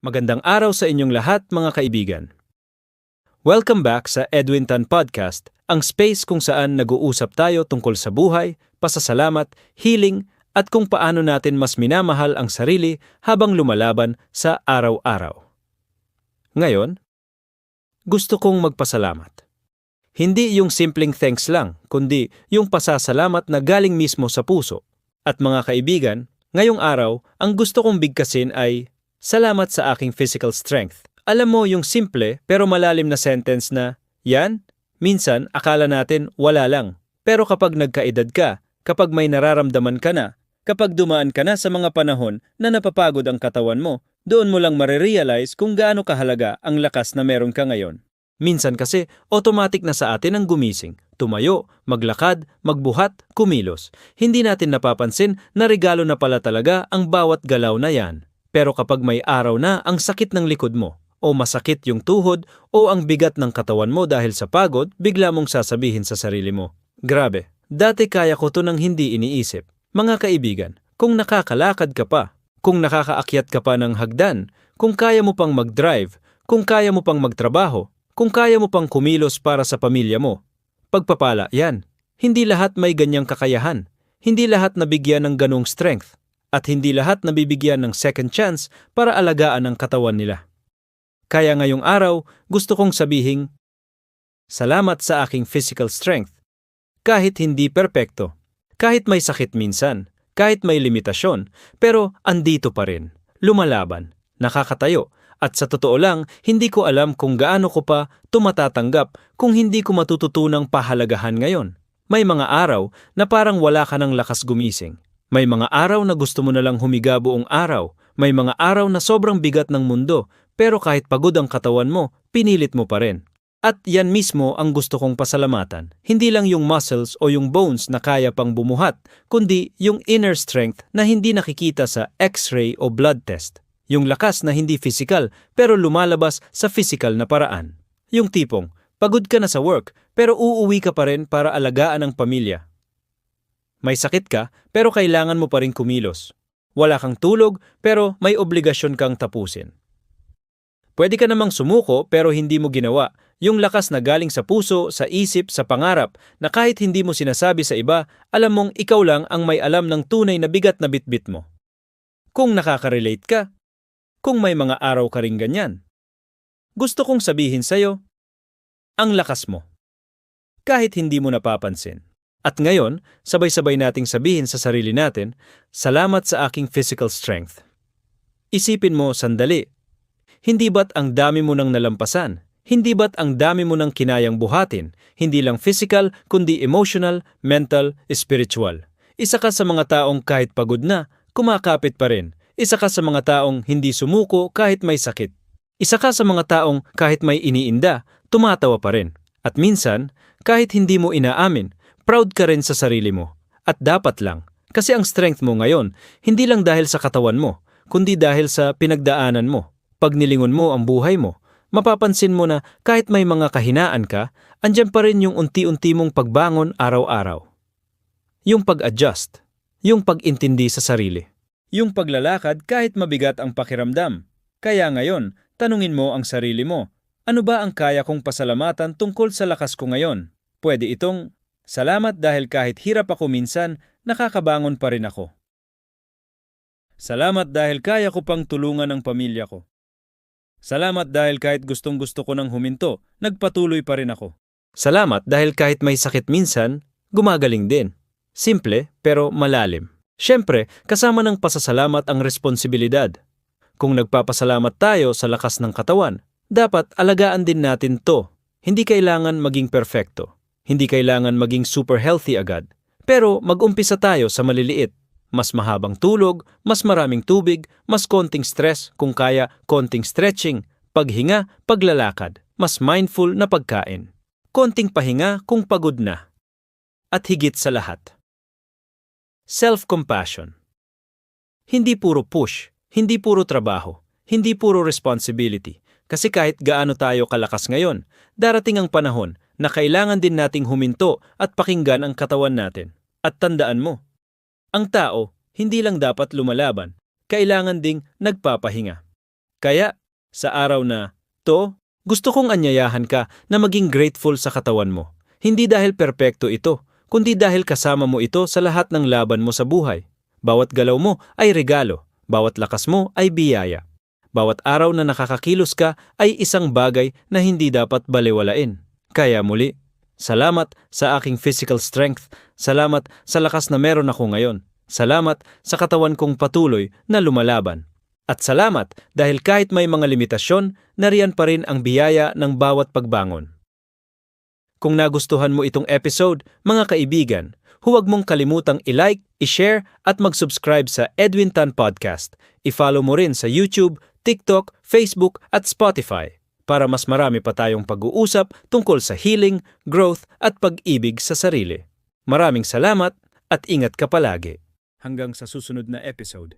Magandang araw sa inyong lahat mga kaibigan. Welcome back sa Edwin Tan Podcast, ang space kung saan nag-uusap tayo tungkol sa buhay, pasasalamat, healing, at kung paano natin mas minamahal ang sarili habang lumalaban sa araw-araw. Ngayon, gusto kong magpasalamat. Hindi yung simpleng thanks lang, kundi yung pasasalamat na galing mismo sa puso. At mga kaibigan, ngayong araw, ang gusto kong bigkasin ay Salamat sa aking physical strength. Alam mo yung simple pero malalim na sentence na, yan, minsan akala natin wala lang. Pero kapag nagkaedad ka, kapag may nararamdaman ka na, kapag dumaan ka na sa mga panahon na napapagod ang katawan mo, doon mo lang marirealize kung gaano kahalaga ang lakas na meron ka ngayon. Minsan kasi, automatic na sa atin ang gumising, tumayo, maglakad, magbuhat, kumilos. Hindi natin napapansin na regalo na pala talaga ang bawat galaw na yan. Pero kapag may araw na ang sakit ng likod mo, o masakit yung tuhod, o ang bigat ng katawan mo dahil sa pagod, bigla mong sasabihin sa sarili mo, Grabe, dati kaya ko to nang hindi iniisip. Mga kaibigan, kung nakakalakad ka pa, kung nakakaakyat ka pa ng hagdan, kung kaya mo pang mag-drive, kung kaya mo pang magtrabaho, kung kaya mo pang kumilos para sa pamilya mo, pagpapala yan. Hindi lahat may ganyang kakayahan. Hindi lahat nabigyan ng ganong strength at hindi lahat nabibigyan ng second chance para alagaan ang katawan nila. Kaya ngayong araw, gusto kong sabihing, Salamat sa aking physical strength. Kahit hindi perpekto, kahit may sakit minsan, kahit may limitasyon, pero andito pa rin, lumalaban, nakakatayo, at sa totoo lang, hindi ko alam kung gaano ko pa tumatatanggap kung hindi ko matututunang pahalagahan ngayon. May mga araw na parang wala ka ng lakas gumising may mga araw na gusto mo na lang humiga buong araw. May mga araw na sobrang bigat ng mundo, pero kahit pagod ang katawan mo, pinilit mo pa rin. At yan mismo ang gusto kong pasalamatan. Hindi lang yung muscles o yung bones na kaya pang bumuhat, kundi yung inner strength na hindi nakikita sa x-ray o blood test. Yung lakas na hindi physical pero lumalabas sa physical na paraan. Yung tipong, pagod ka na sa work pero uuwi ka pa rin para alagaan ang pamilya may sakit ka, pero kailangan mo pa rin kumilos. Wala kang tulog, pero may obligasyon kang tapusin. Pwede ka namang sumuko pero hindi mo ginawa. Yung lakas na galing sa puso, sa isip, sa pangarap, na kahit hindi mo sinasabi sa iba, alam mong ikaw lang ang may alam ng tunay na bigat na bitbit mo. Kung nakaka-relate ka, kung may mga araw ka ring ganyan. Gusto kong sabihin sa'yo, ang lakas mo. Kahit hindi mo napapansin. At ngayon, sabay-sabay nating sabihin sa sarili natin, salamat sa aking physical strength. Isipin mo sandali, hindi ba't ang dami mo nang nalampasan? Hindi ba't ang dami mo nang kinayang buhatin? Hindi lang physical, kundi emotional, mental, spiritual. Isa ka sa mga taong kahit pagod na, kumakapit pa rin. Isa ka sa mga taong hindi sumuko kahit may sakit. Isa ka sa mga taong kahit may iniinda, tumatawa pa rin. At minsan, kahit hindi mo inaamin, proud ka rin sa sarili mo. At dapat lang, kasi ang strength mo ngayon, hindi lang dahil sa katawan mo, kundi dahil sa pinagdaanan mo. Pag nilingon mo ang buhay mo, mapapansin mo na kahit may mga kahinaan ka, andyan pa rin yung unti-unti mong pagbangon araw-araw. Yung pag-adjust, yung pag-intindi sa sarili, yung paglalakad kahit mabigat ang pakiramdam. Kaya ngayon, tanungin mo ang sarili mo, ano ba ang kaya kong pasalamatan tungkol sa lakas ko ngayon? Pwede itong Salamat dahil kahit hirap ako minsan, nakakabangon pa rin ako. Salamat dahil kaya ko pang tulungan ang pamilya ko. Salamat dahil kahit gustong gusto ko nang huminto, nagpatuloy pa rin ako. Salamat dahil kahit may sakit minsan, gumagaling din. Simple pero malalim. Siyempre, kasama ng pasasalamat ang responsibilidad. Kung nagpapasalamat tayo sa lakas ng katawan, dapat alagaan din natin to. Hindi kailangan maging perfecto. Hindi kailangan maging super healthy agad. Pero mag-umpisa tayo sa maliliit. Mas mahabang tulog, mas maraming tubig, mas konting stress, kung kaya konting stretching, paghinga, paglalakad, mas mindful na pagkain. Konting pahinga kung pagod na. At higit sa lahat. Self-compassion. Hindi puro push, hindi puro trabaho, hindi puro responsibility. Kasi kahit gaano tayo kalakas ngayon, darating ang panahon na kailangan din nating huminto at pakinggan ang katawan natin. At tandaan mo, ang tao hindi lang dapat lumalaban, kailangan ding nagpapahinga. Kaya, sa araw na to, gusto kong anyayahan ka na maging grateful sa katawan mo. Hindi dahil perpekto ito, kundi dahil kasama mo ito sa lahat ng laban mo sa buhay. Bawat galaw mo ay regalo, bawat lakas mo ay biyaya. Bawat araw na nakakakilos ka ay isang bagay na hindi dapat balewalain. Kaya muli, salamat sa aking physical strength, salamat sa lakas na meron ako ngayon, salamat sa katawan kong patuloy na lumalaban. At salamat dahil kahit may mga limitasyon, nariyan pa rin ang biyaya ng bawat pagbangon. Kung nagustuhan mo itong episode, mga kaibigan, huwag mong kalimutang i-like, i-share at mag-subscribe sa Edwin Tan Podcast. I-follow mo rin sa YouTube, TikTok, Facebook at Spotify para mas marami pa tayong pag-uusap tungkol sa healing, growth at pag-ibig sa sarili. Maraming salamat at ingat ka palagi. Hanggang sa susunod na episode.